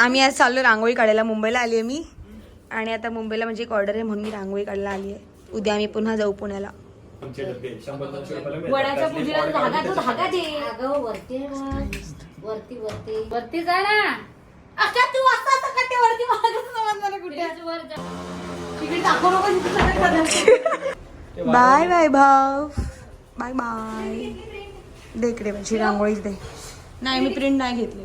आम्ही आज चाललो रांगोळी काढायला. मुंबईला आली आहे मी. आणि आता मुंबईला म्हणजे एक ऑर्डर आहे म्हणून मी रांगोळी काढायला आली आहे उद्या आम्ही पुन्हा जाऊ पुण्याला. आमचे डबे शंभर दोनशे रुपयाला मिळतात. वडाच्या त्यातले पूजेला फॉल धागा काढून तो धागा दे. अगं वरती आहे बघ. वरती वरती. वरती जा ना. अक्का तू असं असं का ते वरती मागच समजणार कुठे? तेच वर जा. तिकडे टाकू नको तिथे सगळं करायचं. ते वा- बाय बाय भाव बाय बाय. दे इकडे माझी रांगोळीच दे. नाही मी प्रिंट नाही घेतली.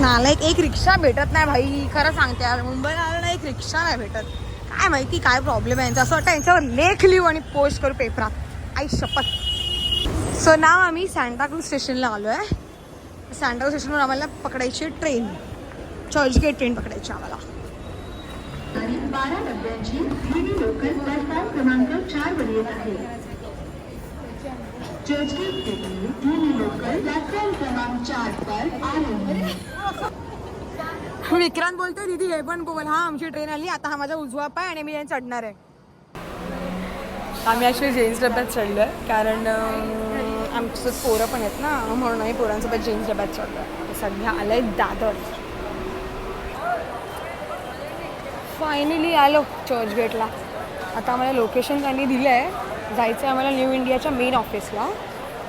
नालायक एक रिक्षा भेटत नाही भाई. खरं सांगते यार मुंबईला आलं ना एक रिक्षा नाही भेटत. काय माहिती काय प्रॉब्लेम आहे यांचा? असं वाटतं यांच्यावर लेख लिहू आणि पोस्ट करू पेपरात. आई शपथ. सो नाव आम्ही सँटाक्रूज स्टेशनला आलो आहे सँटाक्रूज स्टेशनवर आम्हाला पकडायची ट्रेन चर्चगेट ट्रेन पकडायची आम्हाला. बारा डब्यांची लोकल प्लॅटफॉर्म क्रमांक चार वर येत आहे. चर्चगेट के लिए लोकल प्लॅटफॉर्म क्रमांक चार पर आ रही है विक्रांत बोलतोय दीदी हे पण बोल. हा आमची ट्रेन आली. आता हा माझा उजवा पाय आणि मी चढणार आहे. आम्ही असे जेन्स डब्यात चढलो आहे कारण आमचं पोरं पण आहेत ना म्हणून आम्ही पोरांसोबत जेन्स डब्यात चढलो आहे सध्या आलंय दादर. फायनली आलो चर्चगेटला आता आम्हाला लोकेशन त्यांनी दिलं आहे. जायचं आहे आम्हाला न्यू इंडियाच्या मेन ऑफिसला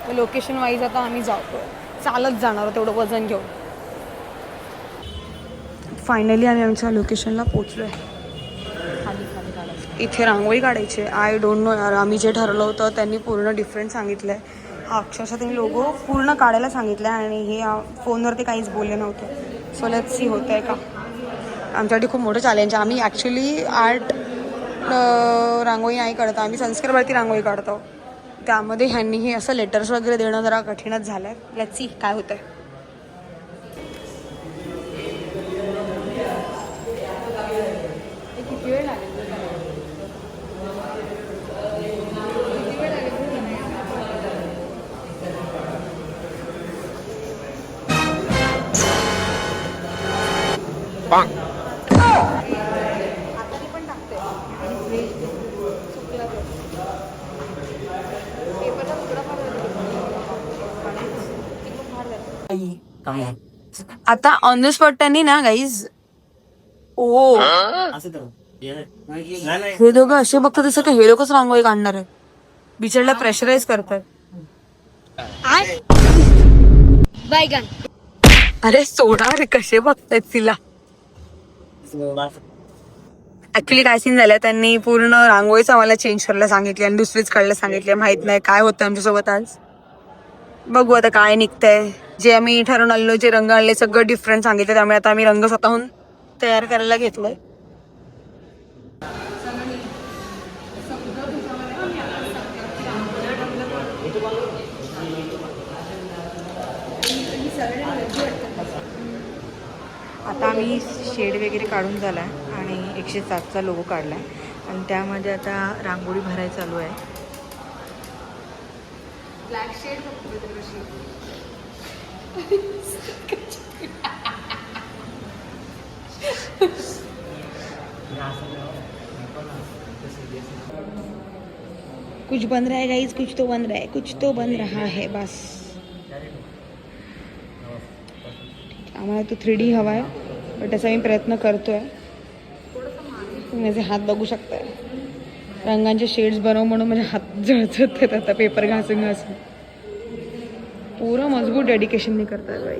तर लोकेशन वाईज आता आम्ही जातो चालत जाणार तेवढं वजन घेऊन. फायनली आम्ही आमच्या लोकेशनला पोचलो आहे इथे रांगोळी काढायची आय डोंट नो यार आम्ही जे ठरवलं होतं त्यांनी पूर्ण डिफरंट सांगितलं आहे हा अक्षरशः त्यांनी लोगो पूर्ण काढायला सांगितलं आहे आणि हे फोनवरती काहीच बोलले नव्हते. सो लेट्स सी होतं आहे का. आमच्यासाठी खूप मोठं चॅलेंज आहे. आम्ही ॲक्च्युली आर्ट रांगोळी नाही काढत. आम्ही संस्कारवरती रांगोळी काढतो. त्यामध्ये ह्यांनी हे असं लेटर्स वगैरे देणं जरा कठीणच झालं आहे लेट्स सी काय होतं आहे आता ऑन द स्पॉट त्यांनी ना गाईज ओ. हे दोघं असे बघतात तसं का हे लोकच रांगोळी काढणार आहे बिचारला प्रेशराईज करतात. अरे सोडा रे कसे बघतायत तिला. ऍक्च्युली काय सीन झालं? त्यांनी पूर्ण रांगोळीच आम्हाला चेंज करायला सांगितली आणि दुसरीच काढायला सांगितली. माहीत नाही काय होतं आमच्यासोबत आज. बघू आता काय निघतंय. जे आम्ही ठरवून आलेलो जे रंग आणले सगळं डिफरंट सांगितलं. त्यामुळे आता आम्ही रंग स्वतःहून तयार करायला घेतलोय. आता आम्ही शेड वगैरे काढून झाला आहे आणि एकशे सातचा लोगो काढला आहे आणि त्यामध्ये आता रांगोळी भरायला चालू आहे. कुछ बन रहा है गाइस कुछ तो बन रहा है कुछ तो बन रहा है बस। आम्हाला तो थ्री डी हवा आहे पण त्याचा मी प्रयत्न करतोय तुम्ही माझे हात बघू शकताय रंगांचे शेड्स बनव म्हणून माझे हात जळजत आहेत आता पेपर घासून घासून. पुरं मजबूत डेडिकेशनने करतात बाई.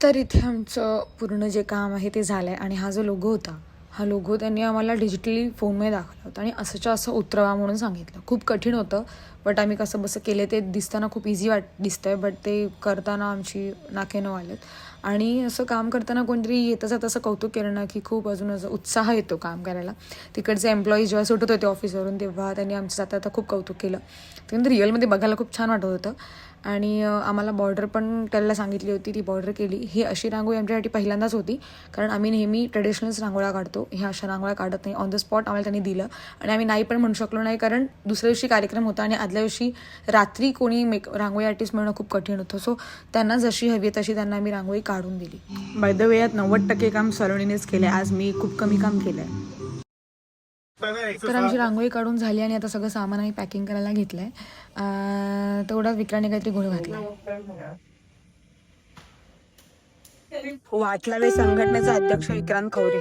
तर इथे आमचं पूर्ण जे काम आहे ते झालं आहे आणि हा जो लोगो होता हा लोगो त्यांनी आम्हाला डिजिटली फोनमध्ये दाखवला होता आणि असंच्या असं उतरवा म्हणून सांगितलं. खूप कठीण होतं बट आम्ही कसं बसं केले ते दिसताना खूप इझी वाट दिसतंय बट ते करताना आमची नाकेनं आलेत आणि असं काम करताना कोणतरी येतं जात असं कौतुक केलं ना की खूप अजून असं उत्साह येतो काम करायला. तिकडचे एम्प्लॉईज जेव्हा सुटत होते ऑफिसवरून तेव्हा त्यांनी आमचं जाता आता खूप कौतुक केलं. त्यानंतर रिअलमध्ये बघायला खूप छान वाटत होतं. आणि आम्हाला बॉर्डर पण त्याला सांगितली होती ती बॉर्डर केली. ही अशी रांगोळी आमच्यासाठी पहिल्यांदाच होती. कारण आम्ही नेहमी ट्रेडिशनल्स रांगोळ्या काढतो. ह्या अशा रांगोळ्या काढत नाही. ऑन द स्पॉट आम्हाला त्यांनी दिलं. आणि आम्ही नाही पण म्हणू शकलो नाही. कारण दुसऱ्या दिवशी कार्यक्रम होता आणि आदल्या दिवशी रात्री कोणी मेक रांगोळी आर्टिस्ट मिळणं खूप कठीण होतं. सो त्यांना जशी हवी तशी त्यांना आम्ही रांगोळी काढून दिली. बाय द वे यात नव्वद टक्के काम सलोनीनेच केलं आज मी खूप कमी काम केलं आहे तर आमची रांगोळी काढून झाली आणि आता सगळं सामान आम्ही पॅकिंग करायला घेतलंय. अं, तेवढ्यात विक्राने काहीतरी गोळ घातला. वाटला वे संघटनेचा अध्यक्ष विक्रांत खवरे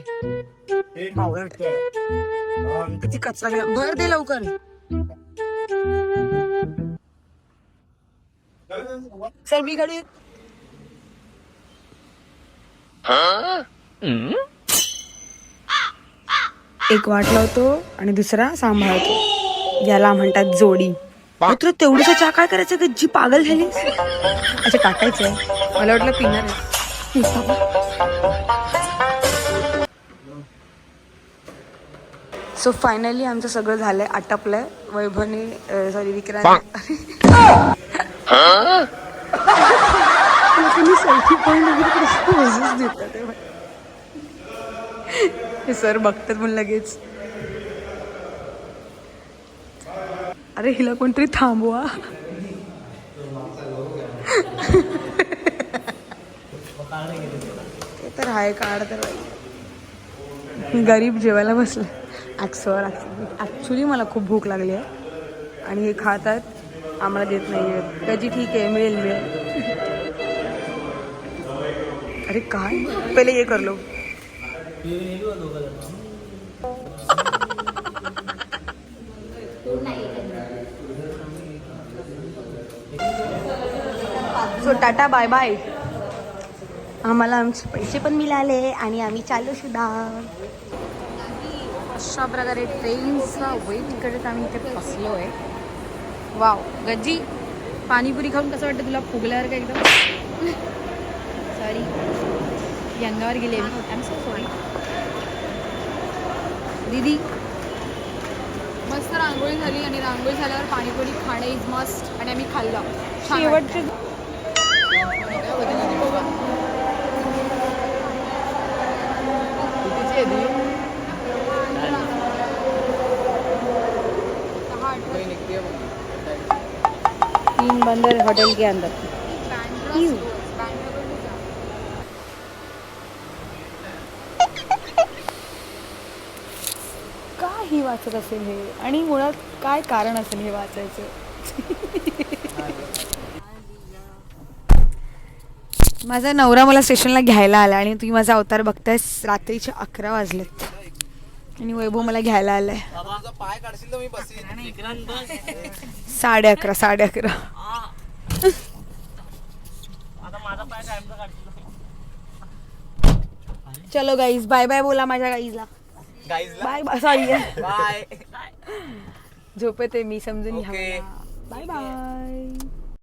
किती कचरा गेला भर दे लवकर. सर मी कडे एक वाट लावतो आणि दुसरा सांभाळतो. याला म्हणतात जोडी. मात्र तेवढीचा चहा काय करायचं? गज्जी पागल झाली. अच्छा टाकायचंय. मला वाटलं पिणार सो फायनली आमचं सगळं झालंय. आटपलंय. वैभवने सॉरी विक्रांत सेल्फी पॉईंट वगैरे देतात हे सर बघतात म्हणून लगेच. अरे हिला कोणतरी थांबवा. ते तर आहे काढ तर गरीब जेवायला बसले. ॲक्सवर ॲक्च्युली मला खूप भूक लागली आहे. आणि हे खातात आम्हाला देत नाही आहे त्याची ठीक आहे मिळेल मिळेल. अरे काय? पहिले हे कर लो. सो टाटा बाय बाय आम्हाला आमचे पैसे पण मिळाले आणि आम्ही चालू सुद्धा. अशा प्रकारे ट्रेनचा वेट करत आम्ही इथे बसलो आहे वाव गजी पाणीपुरी खाऊन कसं वाटतं तुला? फुगल्यावर का एकदम. सॉरी यंगावर गेले. मी आय एम सो सॉरी दीदी? मस्त रांगोळी झाली आणि रांगोळी झाल्यावर पाणीपुरी खाणं इज मस्ट आणि आम्ही खाल्लं. शेवटचे तीन बंदर होटल के अंदर का ही वाचत असेल हे? आणि मुळात काय कारण असेल हे वाचायचं? माझा नवरा मला स्टेशनला घ्यायला आला आणि तुम्ही माझा अवतार बघतायस रात्रीचे अकरा वाजलेत. आणि वैभव मला घ्यायला आलाय. साडे अकरा साडे अकरा. चलो गाईज बाय बाय बोला माझ्या गाईजला बाय बाय सॉरी बाय झोपेते मी समजून घ्या बाय बाय